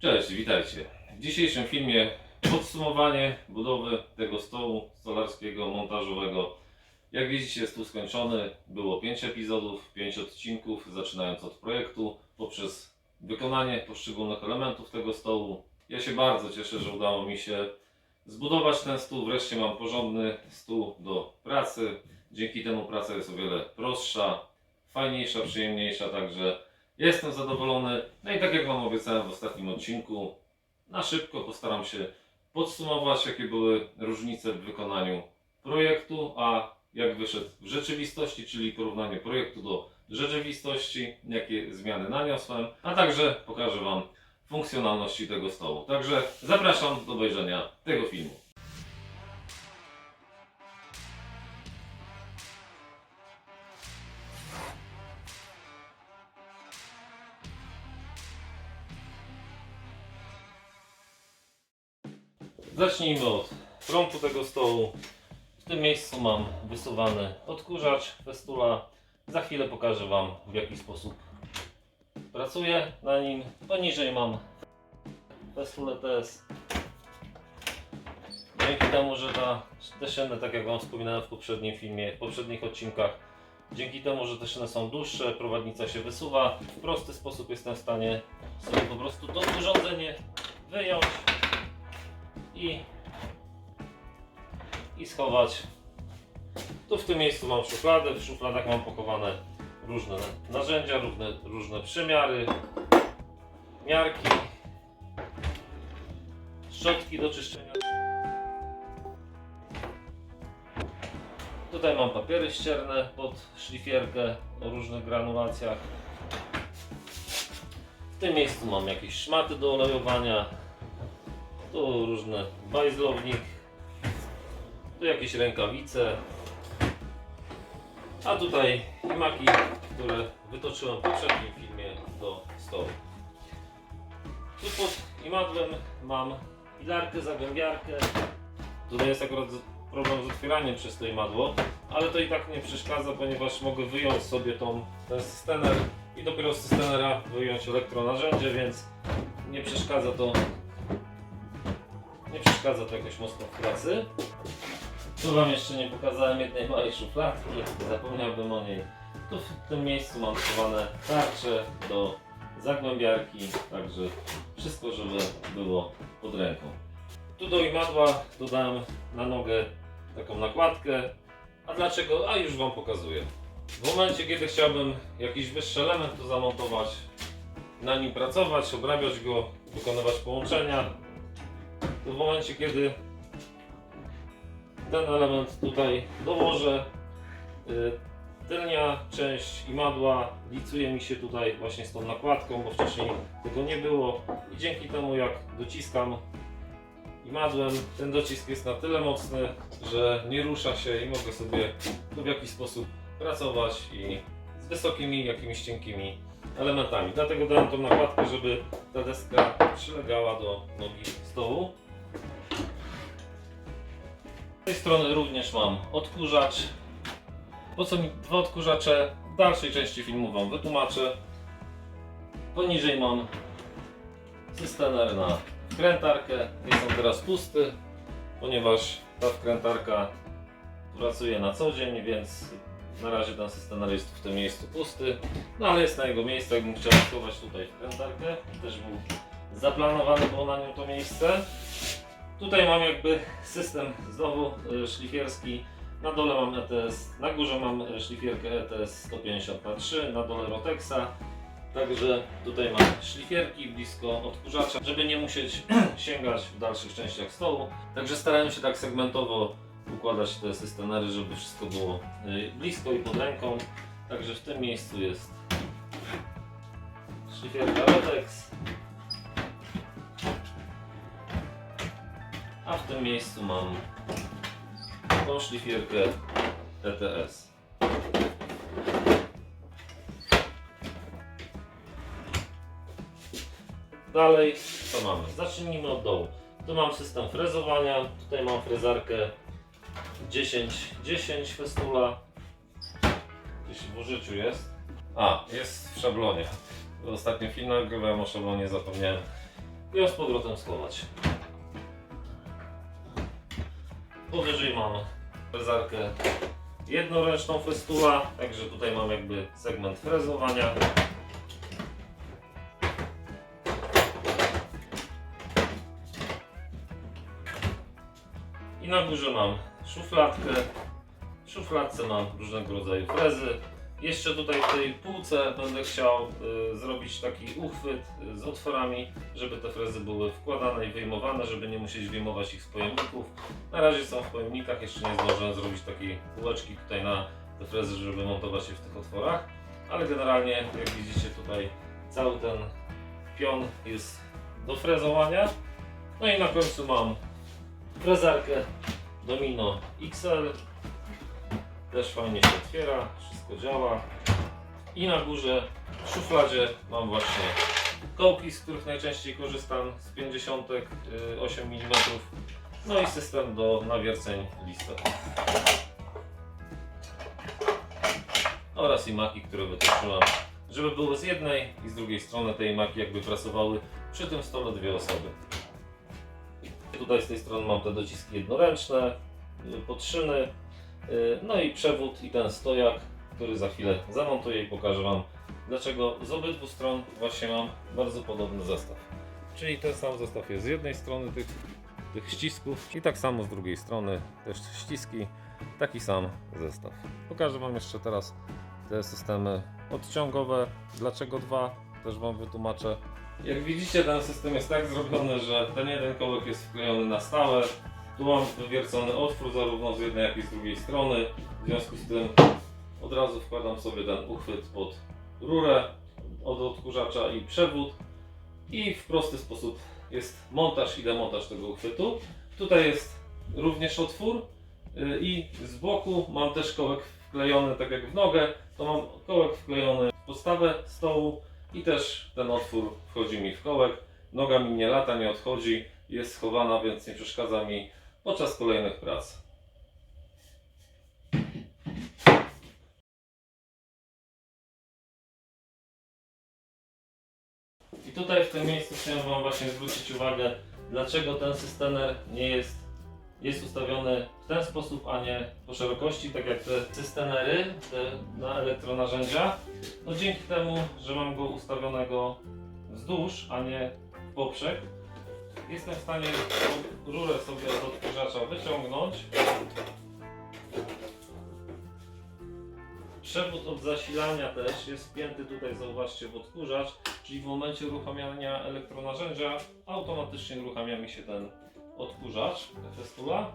Cześć, witajcie. W dzisiejszym filmie podsumowanie budowy tego stołu stolarskiego, montażowego. Jak widzicie, stół skończony. Było 5 epizodów, 5 odcinków, zaczynając od projektu, poprzez wykonanie poszczególnych elementów tego stołu. Ja się bardzo cieszę, że udało mi się zbudować ten stół. Wreszcie mam porządny stół do pracy. Dzięki temu praca jest o wiele prostsza, fajniejsza, przyjemniejsza, także Jestem zadowolony. No i tak jak Wam obiecałem w ostatnim odcinku, na szybko postaram się podsumować, jakie były różnice w wykonaniu projektu, a jak wyszedł w rzeczywistości, czyli porównanie projektu do rzeczywistości, jakie zmiany naniosłem, a także pokażę Wam funkcjonalności tego stołu. Także zapraszam do obejrzenia tego filmu. Zacznijmy od frontu tego stołu. W tym miejscu mam wysuwany odkurzacz Festula. Za chwilę pokażę Wam w jaki sposób pracuję na nim. Poniżej mam Festulę TS. Dzięki temu, że ta, te szyny, tak jak Wam wspominałem w poprzednim filmie, w poprzednich odcinkach, dzięki temu, że te szyny są dłuższe, prowadnica się wysuwa, w prosty sposób jestem w stanie sobie po prostu to urządzenie wyjąć i, i schować. Tu w tym miejscu mam szuflady, w szufladach mam pochowane różne narzędzia, różne, różne przymiary, miarki, szczotki do czyszczenia. Tutaj mam papiery ścierne pod szlifierkę o różnych granulacjach. W tym miejscu mam jakieś szmaty do olejowania, tu różne bajzlownik, tu jakieś rękawice, a tutaj imaki, które wytoczyłem w poprzednim filmie do stołu. Tu pod imadłem mam pilarkę, zagłębiarkę. Tutaj jest akurat problem z otwieraniem przez to imadło, ale to i tak nie przeszkadza, ponieważ mogę wyjąć sobie tą, ten systener i dopiero z systenera wyjąć elektronarzędzie, więc nie przeszkadza to nie przeszkadza to jakoś mocno w pracy. Tu Wam jeszcze nie pokazałem jednej małej szufladki, zapomniałbym o niej. Tu w tym miejscu mam schowane tarcze do zagłębiarki, także wszystko, żeby było pod ręką. Tu do imadła dodałem na nogę taką nakładkę. A dlaczego? A już Wam pokazuję. W momencie, kiedy chciałbym jakiś wyższy element tu zamontować, na nim pracować, obrabiać go, wykonywać połączenia, w momencie, kiedy ten element tutaj dołożę, y, tylnia część imadła licuje mi się tutaj właśnie z tą nakładką, bo wcześniej tego nie było i dzięki temu jak dociskam imadłem, ten docisk jest na tyle mocny, że nie rusza się i mogę sobie tu w jakiś sposób pracować i z wysokimi, jakimiś cienkimi elementami. Dlatego dałem tą nakładkę, żeby ta deska przylegała do nogi stołu. Z tej strony również mam odkurzacz. Po co mi dwa odkurzacze? W dalszej części filmu Wam wytłumaczę. Poniżej mam systemer na wkrętarkę. Jest on teraz pusty, ponieważ ta wkrętarka pracuje na co dzień, więc na razie ten systemer jest w tym miejscu pusty. No ale jest na jego miejscu, jakbym chciał schować tutaj wkrętarkę. Też był zaplanowany było na nią to miejsce. Tutaj mam jakby system znowu y, szlifierski. Na dole mam ETS, na górze mam y, szlifierkę E ETS 150 na 3 na dole Rotexa. Także tutaj mam szlifierki blisko odkurzacza, żeby nie musieć sięgać w dalszych częściach stołu. Także starałem się tak segmentowo układać te systemery, żeby wszystko było y, blisko i pod ręką. Także w tym miejscu jest szlifierka Rotex. A w tym miejscu mam tą szlifierkę ETS. Dalej, co mamy? Zacznijmy od dołu. Tu mam system frezowania, tutaj mam frezarkę 10-10 Festula. Gdzieś w użyciu jest. A, jest w szablonie. W ostatnim filmie nagrywałem o szablonie, zapomniałem i ją z powrotem schować. Powyżej mam frezarkę jednoręczną festula, także tutaj mam jakby segment frezowania. I na górze mam szufladkę. W szufladce mam różnego rodzaju frezy. Jeszcze tutaj w tej półce będę chciał y, zrobić taki uchwyt y, z otworami, żeby te frezy były wkładane i wyjmowane, żeby nie musieć wyjmować ich z pojemników. Na razie są w pojemnikach, jeszcze nie zdążyłem zrobić takiej półeczki tutaj na te frezy, żeby montować je w tych otworach. Ale generalnie, jak widzicie tutaj, cały ten pion jest do frezowania. No i na końcu mam frezarkę Domino XL. Też fajnie się otwiera, wszystko działa. I na górze w szufladzie mam właśnie kołki, z których najczęściej korzystam z 50 y, 8 mm. No i system do nawierceń listek. Oraz i maki, które wytoczyłem, żeby były z jednej i z drugiej strony tej maki jakby pracowały przy tym stole dwie osoby. Tutaj z tej strony mam te dociski jednoręczne, y, podszyny, no i przewód i ten stojak, który za chwilę zamontuję i pokażę Wam, dlaczego z obydwu stron właśnie mam bardzo podobny zestaw. Czyli ten sam zestaw jest z jednej strony tych, tych ścisków i tak samo z drugiej strony też ściski, taki sam zestaw. Pokażę Wam jeszcze teraz te systemy odciągowe. Dlaczego dwa? Też Wam wytłumaczę. Jak widzicie, ten system jest tak zrobiony, że ten jeden kołek jest wklejony na stałe. Tu mam wywiercony otwór zarówno z jednej, jak i z drugiej strony. W związku z tym od razu wkładam sobie ten uchwyt pod rurę od odkurzacza i przewód. I w prosty sposób jest montaż i demontaż tego uchwytu. Tutaj jest również otwór y, i z boku mam też kołek wklejony tak jak w nogę. To mam kołek wklejony w podstawę stołu i też ten otwór wchodzi mi w kołek. Noga mi nie lata, nie odchodzi, jest schowana, więc nie przeszkadza mi podczas kolejnych prac. I tutaj w tym miejscu chciałem Wam właśnie zwrócić uwagę, dlaczego ten systener nie jest, jest ustawiony w ten sposób, a nie po szerokości, tak jak te systenery te na elektronarzędzia. No dzięki temu, że mam go ustawionego wzdłuż, a nie w poprzek, jestem w stanie rurę sobie od odkurzacza wyciągnąć. Przewód od zasilania też jest wpięty tutaj, zauważcie, w odkurzacz, czyli w momencie uruchamiania elektronarzędzia automatycznie uruchamia mi się ten odkurzacz, festula.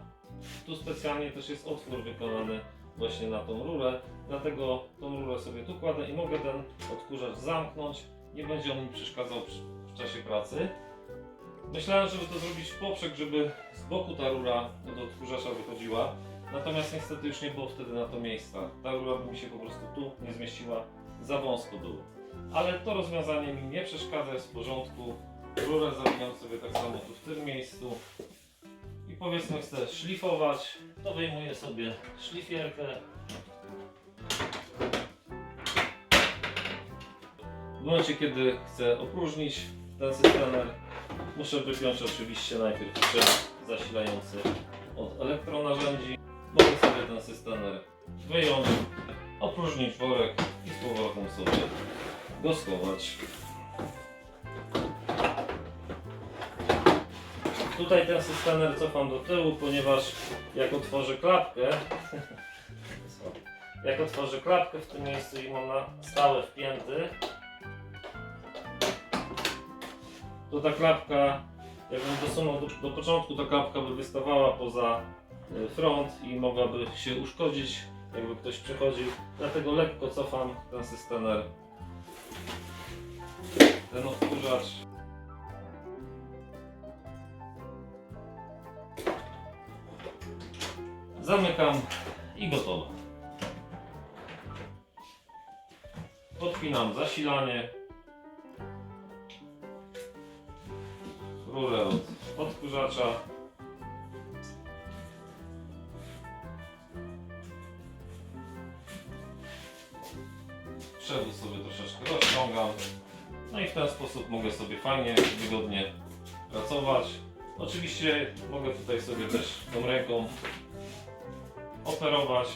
Tu specjalnie też jest otwór wykonany właśnie na tą rurę, dlatego tą rurę sobie tu kładę i mogę ten odkurzacz zamknąć, nie będzie on mi przeszkadzał w czasie pracy. Myślałem, żeby to zrobić w poprzek, żeby z boku ta rura do odkurzacza wychodziła, natomiast niestety już nie było wtedy na to miejsca. Ta rura by mi się po prostu tu nie zmieściła, za wąsko było. Ale to rozwiązanie mi nie przeszkadza, jest w porządku. Rurę zawinam sobie tak samo tu w tym miejscu. I powiedzmy chcę szlifować, to wyjmuję sobie szlifierkę. W momencie kiedy chcę opróżnić ten systemer, muszę wypiąć oczywiście najpierw przewód zasilający od elektronarzędzi. Mogę sobie ten systemer wyjąć, opróżnić worek i z powrotem sobie go schować. Tutaj ten systemer cofam do tyłu, ponieważ jak otworzę klapkę, jak otworzę klapkę w tym miejscu i mam na stałe wpięty, to ta klapka, jakbym dosunął do, do początku, ta klapka by wystawała poza y, front i mogłaby się uszkodzić, jakby ktoś przechodził. Dlatego lekko cofam ten systemer, ten odkurzacz. Zamykam i gotowe. Podpinam zasilanie. Od odkurzacza. Przewód sobie troszeczkę rozciągam. No i w ten sposób mogę sobie fajnie, wygodnie pracować. Oczywiście mogę tutaj sobie też tą ręką operować,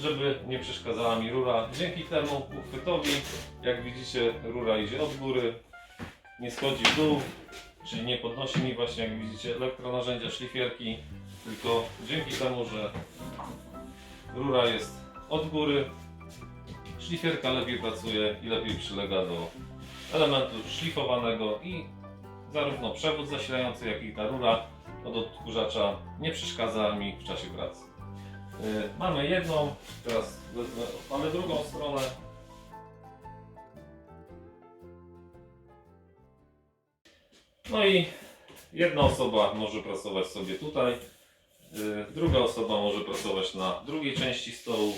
żeby nie przeszkadzała mi rura. Dzięki temu uchwytowi, jak widzicie, rura idzie od góry, nie schodzi w dół, czyli nie podnosi mi właśnie, jak widzicie, elektronarzędzia, szlifierki, tylko dzięki temu, że rura jest od góry, szlifierka lepiej pracuje i lepiej przylega do elementu szlifowanego i zarówno przewód zasilający, jak i ta rura od odkurzacza nie przeszkadza mi w czasie pracy. Yy, mamy jedną, teraz mamy drugą stronę. No i jedna osoba może pracować sobie tutaj, yy, druga osoba może pracować na drugiej części stołu.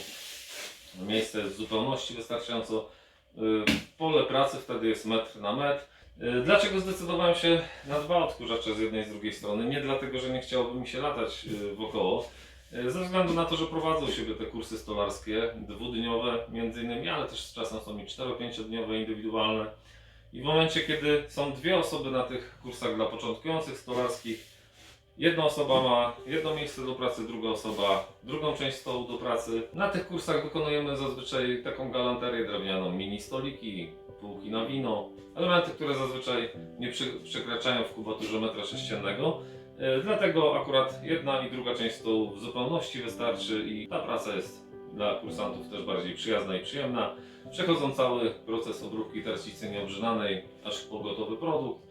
Miejsce jest w zupełności wystarczająco. Yy, Pole pracy wtedy jest metr na metr. Yy, Dlaczego zdecydowałem się na dwa odkurzacze z jednej i z drugiej strony? Nie dlatego, że nie chciałoby mi się latać wokoło, ze względu na to, że prowadzę u siebie te kursy stolarskie, dwudniowe między innymi, ale też czasem są i 4-5 dniowe indywidualne. I w momencie, kiedy są dwie osoby na tych kursach dla początkujących stolarskich, jedna osoba ma jedno miejsce do pracy, druga osoba drugą część stołu do pracy. Na tych kursach wykonujemy zazwyczaj taką galanterię drewnianą, mini stoliki, półki na wino, elementy, które zazwyczaj nie przekraczają w kubaturze metra sześciennego. E, Dlatego akurat jedna i druga część stołu w zupełności wystarczy i ta praca jest dla kursantów też bardziej przyjazna i przyjemna. Przechodzą cały proces obróbki tarcicy nieobrzynanej aż po gotowy produkt.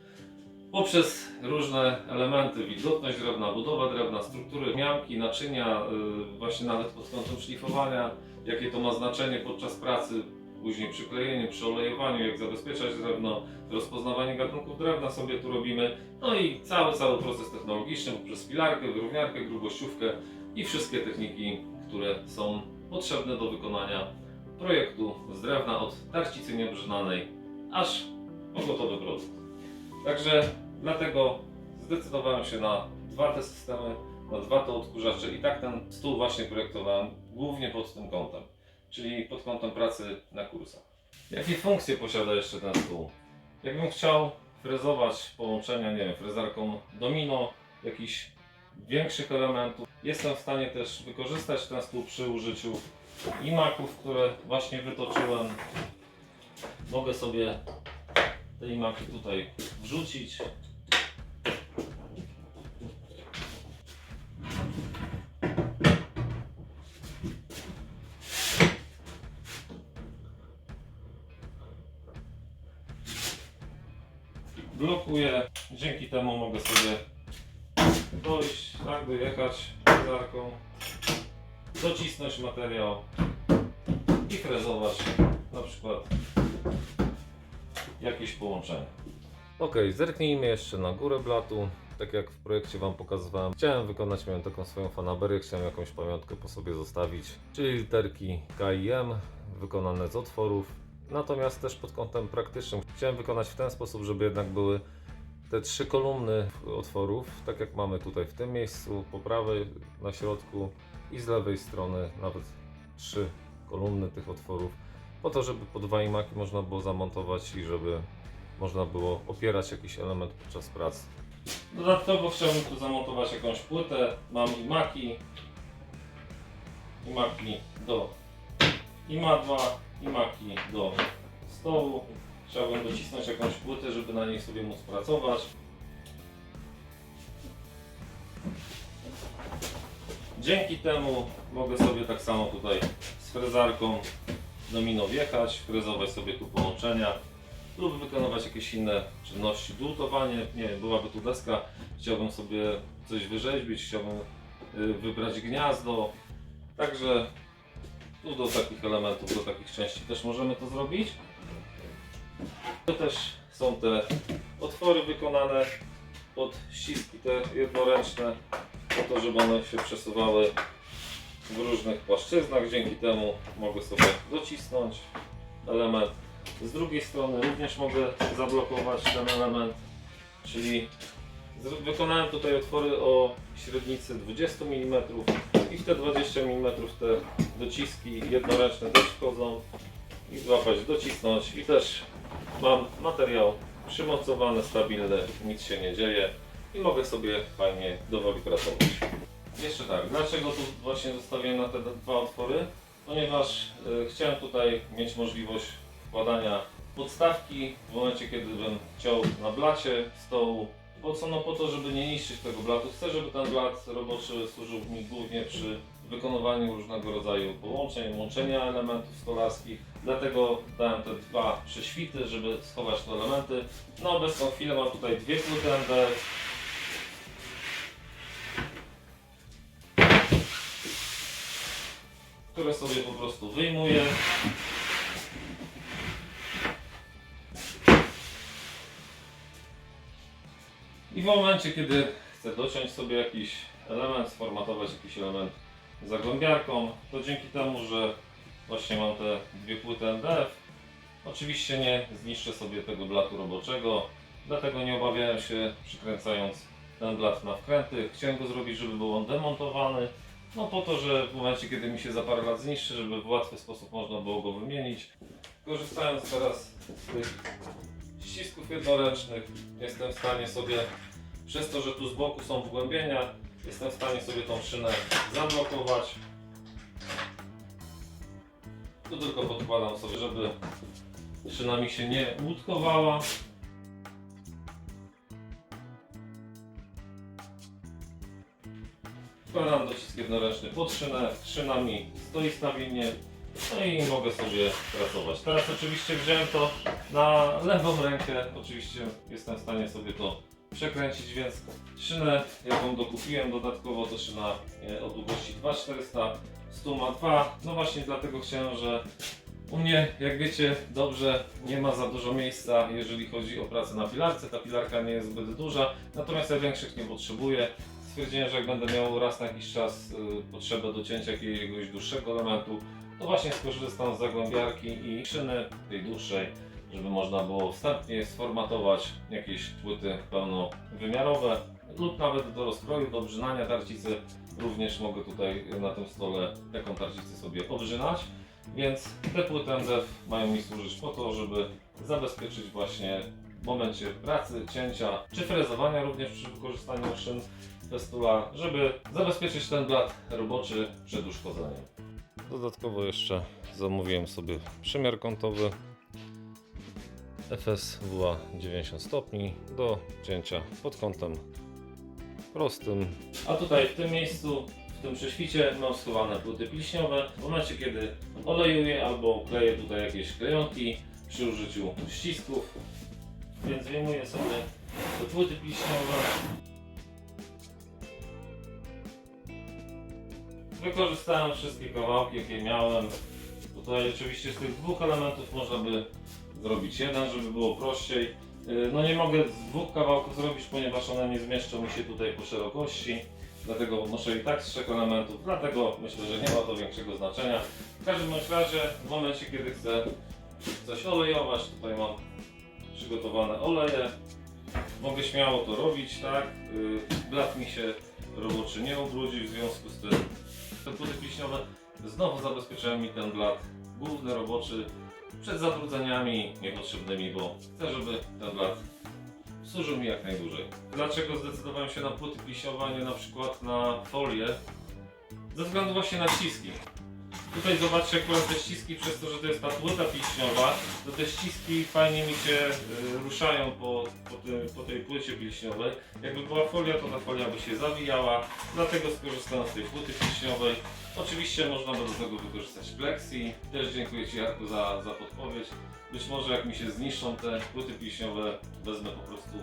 Poprzez różne elementy, wilgotność drewna, budowa drewna, struktury mianki, naczynia, yy, właśnie nawet pod kątem szlifowania, jakie to ma znaczenie podczas pracy, później przyklejenie, przeolejowaniu, jak zabezpieczać drewno, rozpoznawanie gatunków drewna sobie tu robimy. No i cały, cały proces technologiczny poprzez pilarkę, wyrówniarkę, grubościówkę i wszystkie techniki, które są potrzebne do wykonania projektu z drewna od tarcicy nieobrzynanej aż po gotowy produkt. Także dlatego zdecydowałem się na dwa te systemy, na dwa te odkurzacze i tak ten stół właśnie projektowałem głównie pod tym kątem, czyli pod kątem pracy na kursach. Jakie funkcje posiada jeszcze ten stół? Jakbym chciał frezować połączenia, nie wiem, frezarką domino, jakichś większych elementów, jestem w stanie też wykorzystać ten stół przy użyciu imaków, które właśnie wytoczyłem. Mogę sobie te imaki tutaj wrzucić. Ok, zerknijmy jeszcze na górę blatu. Tak jak w projekcie Wam pokazywałem, chciałem wykonać, miałem taką swoją fanaberię, chciałem jakąś pamiątkę po sobie zostawić, czyli literki K i M wykonane z otworów. Natomiast też pod kątem praktycznym chciałem wykonać w ten sposób, żeby jednak były te trzy kolumny otworów, tak jak mamy tutaj w tym miejscu, po prawej, na środku i z lewej strony nawet trzy kolumny tych otworów, po to, żeby po dwa imaki można było zamontować i żeby można było opierać jakiś element podczas pracy. Dodatkowo chciałbym tu zamontować jakąś płytę, mam imaki, imaki do imadła, imaki do stołu. Chciałbym docisnąć jakąś płytę, żeby na niej sobie móc pracować. Dzięki temu mogę sobie tak samo tutaj z frezarką domino wjechać, frezować sobie tu połączenia lub wykonywać jakieś inne czynności. Dłutowanie, nie wiem, byłaby tu deska, chciałbym sobie coś wyrzeźbić, chciałbym y, wybrać gniazdo. Także tu do takich elementów, do takich części też możemy to zrobić. To też są te otwory wykonane pod ściski te jednoręczne, po to, żeby one się przesuwały w różnych płaszczyznach. Dzięki temu mogę sobie docisnąć element. Z drugiej strony również mogę zablokować ten element, czyli wykonałem tutaj otwory o średnicy 20 mm i w te 20 mm te dociski jednoręczne też wchodzą i złapać, docisnąć i też mam materiał przymocowane, stabilne, nic się nie dzieje i mogę sobie fajnie dowoli pracować. Jeszcze tak, dlaczego tu właśnie zostawiłem na te dwa otwory? Ponieważ y, chciałem tutaj mieć możliwość wkładania podstawki w momencie, kiedy bym ciął na blacie stołu. Po co? No po to, żeby nie niszczyć tego blatu. Chcę, żeby ten blat roboczy służył mi głównie przy wykonywaniu różnego rodzaju połączeń, łączenia elementów stolarskich. Dlatego dałem te dwa prześwity, żeby schować te elementy. Na obecną chwilę mam tutaj dwie pluty MDF. które sobie po prostu wyjmuję. Momencie, kiedy chcę dociąć sobie jakiś element, sformatować jakiś element zagłębiarką, to dzięki temu, że właśnie mam te dwie płyty MDF, oczywiście nie zniszczę sobie tego blatu roboczego, dlatego nie obawiałem się przykręcając ten blat na wkręty. Chciałem go zrobić, żeby był on demontowany, no po to, że w momencie, kiedy mi się za parę lat zniszczy, żeby w łatwy sposób można było go wymienić. Korzystając teraz z tych ścisków jednoręcznych, jestem w stanie sobie, przez to, że tu z boku są wgłębienia, jestem w stanie sobie tą szynę zablokować. Tu tylko podkładam sobie, żeby szyna mi się nie łutkowała. Wkładam docisk jednoręczny pod szynę, szyna mi stoi stabilnie, no i mogę sobie pracować. Teraz oczywiście wziąłem to na lewą rękę, oczywiście jestem w stanie sobie to przekręcić, więc szynę jaką dokupiłem dodatkowo to szyna e, o długości 2400, stu ma 2, no właśnie dlatego chciałem, że u mnie, jak wiecie dobrze, nie ma za dużo miejsca, jeżeli chodzi o pracę na pilarce. Ta pilarka nie jest zbyt duża, natomiast ja większych nie potrzebuję. Stwierdziłem, że jak będę miał raz na jakiś czas y, potrzebę docięcia jakiegoś dłuższego elementu, to właśnie skorzystam z zagłębiarki i szyny tej dłuższej, żeby można było wstępnie sformatować jakieś płyty pełnowymiarowe lub nawet do rozkroju, do obrzynania tarcicy. Również mogę tutaj na tym stole taką tarczicę sobie obrzynać. Więc te płyty MDF mają mi służyć po to, żeby zabezpieczyć właśnie w momencie pracy, cięcia czy frezowania również przy wykorzystaniu szyn Festula, żeby zabezpieczyć ten blat roboczy przed uszkodzeniem. Dodatkowo jeszcze zamówiłem sobie przymiar kątowy FSWA 90 stopni do cięcia pod kątem prostym. A tutaj w tym miejscu, w tym prześwicie mam schowane płyty pilśniowe. W momencie kiedy olejuję albo kleję tutaj jakieś klejonki przy użyciu ścisków, więc wyjmuję sobie te płyty pilśniowe. Wykorzystałem wszystkie kawałki jakie miałem. Tutaj oczywiście z tych dwóch elementów można by zrobić jeden, żeby było prościej. Yy, No nie mogę z dwóch kawałków zrobić, ponieważ one nie zmieszczą mi się tutaj po szerokości. Dlatego muszę i tak z trzech elementów, dlatego myślę, że nie ma to większego znaczenia. W każdym razie, w momencie kiedy chcę coś olejować, tutaj mam przygotowane oleje. Mogę śmiało to robić, tak? Yy, Blat mi się roboczy nie ubrudzi, w związku z tym te płyty pilśniowe znowu zabezpieczają mi ten blat główny, roboczy przed zabrudzeniami niepotrzebnymi, bo chcę, żeby ten blat służył mi jak najdłużej. Dlaczego zdecydowałem się na płyty pilśniowe, a nie na przykład na folię? Ze względu właśnie na ściski. Tutaj zobaczcie akurat te ściski, przez to, że to jest ta płyta pilśniowa, to te ściski fajnie mi się y, ruszają po, po, tym, po tej płycie pilśniowej. Jakby była folia, to ta folia by się zawijała, dlatego skorzystałem z tej płyty pilśniowej. Oczywiście można do tego wykorzystać plexi. Też dziękuję Ci Jarku za, za podpowiedź. Być może jak mi się zniszczą te płyty pilśniowe, wezmę po prostu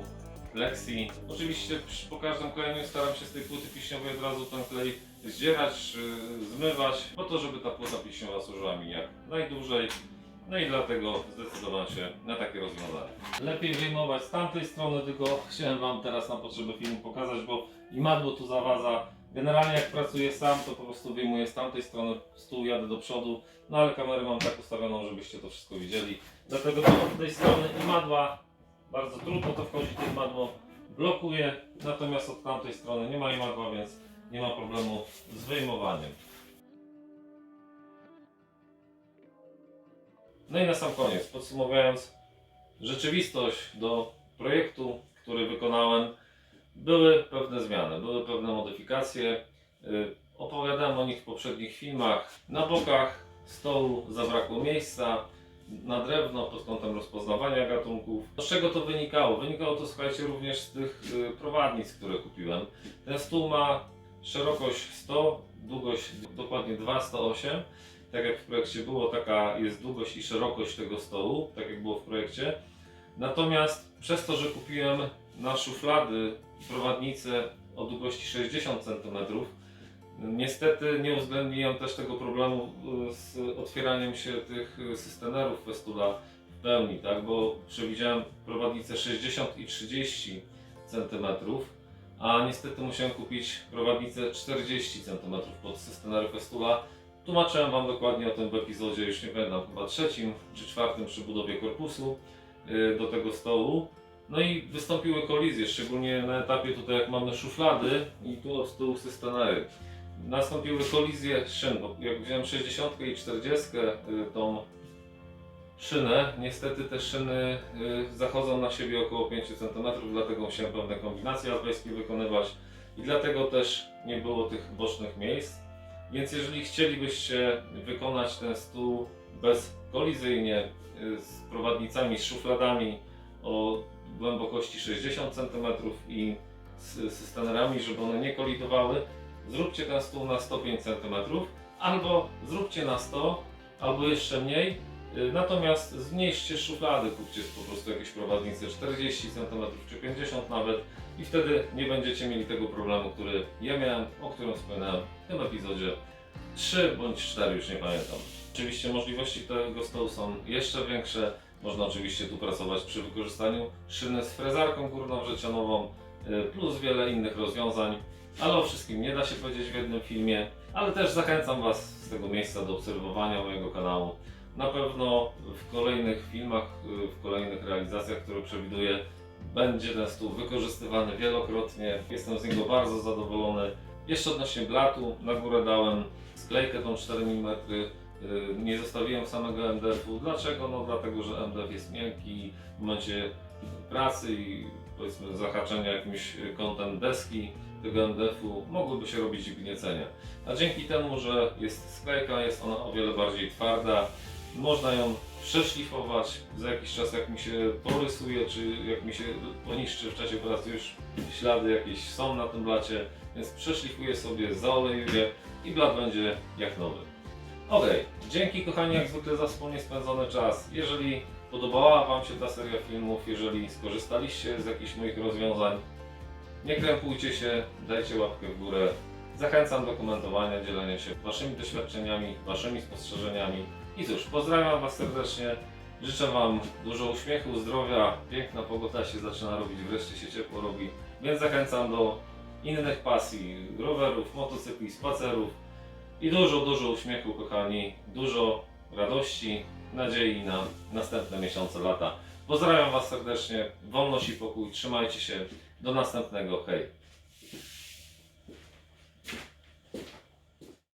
plexi. Oczywiście po każdym klejeniu staram się z tej płyty pilśniowej od razu ten klej zdzierać, yy, zmywać, po to, żeby ta płyta pilśniowa służyła mi jak najdłużej. No i dlatego zdecydowałem się na takie rozwiązanie. Lepiej wyjmować z tamtej strony, tylko chciałem Wam teraz na potrzeby filmu pokazać, bo i madło tu zawadza. Generalnie jak pracuję sam, to po prostu wyjmuję z tamtej strony stół, jadę do przodu, no ale kamerę mam tak ustawioną, żebyście to wszystko widzieli. Dlatego to od tej strony i madła bardzo trudno to wchodzi, kiedy madło blokuje, natomiast od tamtej strony nie ma i madła, więc nie ma problemu z wyjmowaniem. No i na sam koniec, podsumowując, rzeczywistość, do projektu, który wykonałem, były pewne zmiany, były pewne modyfikacje. Y, Opowiadałem o nich w poprzednich filmach. Na bokach stołu zabrakło miejsca na drewno pod kątem rozpoznawania gatunków. Z czego to wynikało? Wynikało to, słuchajcie, również z tych y, prowadnic, które kupiłem. Ten stół ma szerokość 100, długość dokładnie 208. Tak jak w projekcie było, taka jest długość i szerokość tego stołu, tak jak było w projekcie. Natomiast przez to, że kupiłem na szuflady prowadnicę o długości 60 cm, niestety nie uwzględniłem też tego problemu y, z otwieraniem się tych y, systenerów Festula w pełni, tak? bo przewidziałem prowadnicę 60 i 30 cm, a niestety musiałem kupić prowadnicę 40 cm pod systenery Festula. Tłumaczyłem Wam dokładnie o tym w epizodzie, już nie pamiętam, chyba trzecim czy czwartym przy budowie korpusu y, do tego stołu. No i wystąpiły kolizje, szczególnie na etapie tutaj jak mamy szuflady i tu od tyłu systenery. Nastąpiły kolizje szyn, bo jak wziąłem 60 i 40 y, tą szynę, niestety te szyny y, zachodzą na siebie około 5 cm, dlatego musiałem pewne kombinacje alpejskie wykonywać i dlatego też nie było tych bocznych miejsc. Więc jeżeli chcielibyście wykonać ten stół bezkolizyjnie y, z prowadnicami, z szufladami o głębokości 60 cm i z systemerami, żeby one nie kolidowały, zróbcie ten stół na 105 cm albo zróbcie na 100 albo jeszcze mniej. Y, Natomiast zmniejszcie szuflady, kupcie po prostu jakieś prowadnice 40 cm czy 50 nawet i wtedy nie będziecie mieli tego problemu, który ja miałem, o którym wspominałem w tym epizodzie 3 bądź 4, już nie pamiętam. Oczywiście możliwości tego stołu są jeszcze większe. Można oczywiście tu pracować przy wykorzystaniu szyny z frezarką górną wrzecionową, y, plus wiele innych rozwiązań, ale o wszystkim nie da się powiedzieć w jednym filmie, ale też zachęcam Was z tego miejsca do obserwowania mojego kanału. Na pewno w kolejnych filmach, y, w kolejnych realizacjach, które przewiduję, będzie ten stół wykorzystywany wielokrotnie. Jestem z niego bardzo zadowolony. Jeszcze odnośnie blatu, na górę dałem sklejkę tą 4 mm. Y, Nie zostawiłem samego MDF-u. Dlaczego? No dlatego, że MDF jest miękki w momencie pracy i powiedzmy zahaczenia jakimś kątem deski tego MDF-u mogłyby się robić gniecenia. A dzięki temu, że jest sklejka, jest ona o wiele bardziej twarda. Można ją przeszlifować za jakiś czas, jak mi się porysuje, czy jak mi się poniszczy w czasie pracy, już ślady jakieś są na tym blacie, więc przeszlifuję sobie, zaolejuję i blat będzie jak nowy. Ok, dzięki kochani jak zwykle za wspólnie spędzony czas. Jeżeli podobała Wam się ta seria filmów, jeżeli skorzystaliście z jakichś moich rozwiązań, nie krępujcie się, dajcie łapkę w górę. Zachęcam do komentowania, dzielenia się Waszymi doświadczeniami, Waszymi spostrzeżeniami. I cóż, pozdrawiam Was serdecznie. Życzę Wam dużo uśmiechu, zdrowia. Piękna pogoda się zaczyna robić, wreszcie się ciepło robi. Więc zachęcam do innych pasji, rowerów, motocykli, spacerów. I dużo, dużo uśmiechu, kochani. Dużo radości, nadziei na następne miesiące, lata. Pozdrawiam Was serdecznie. Wolność i pokój. Trzymajcie się. Do następnego. Hej.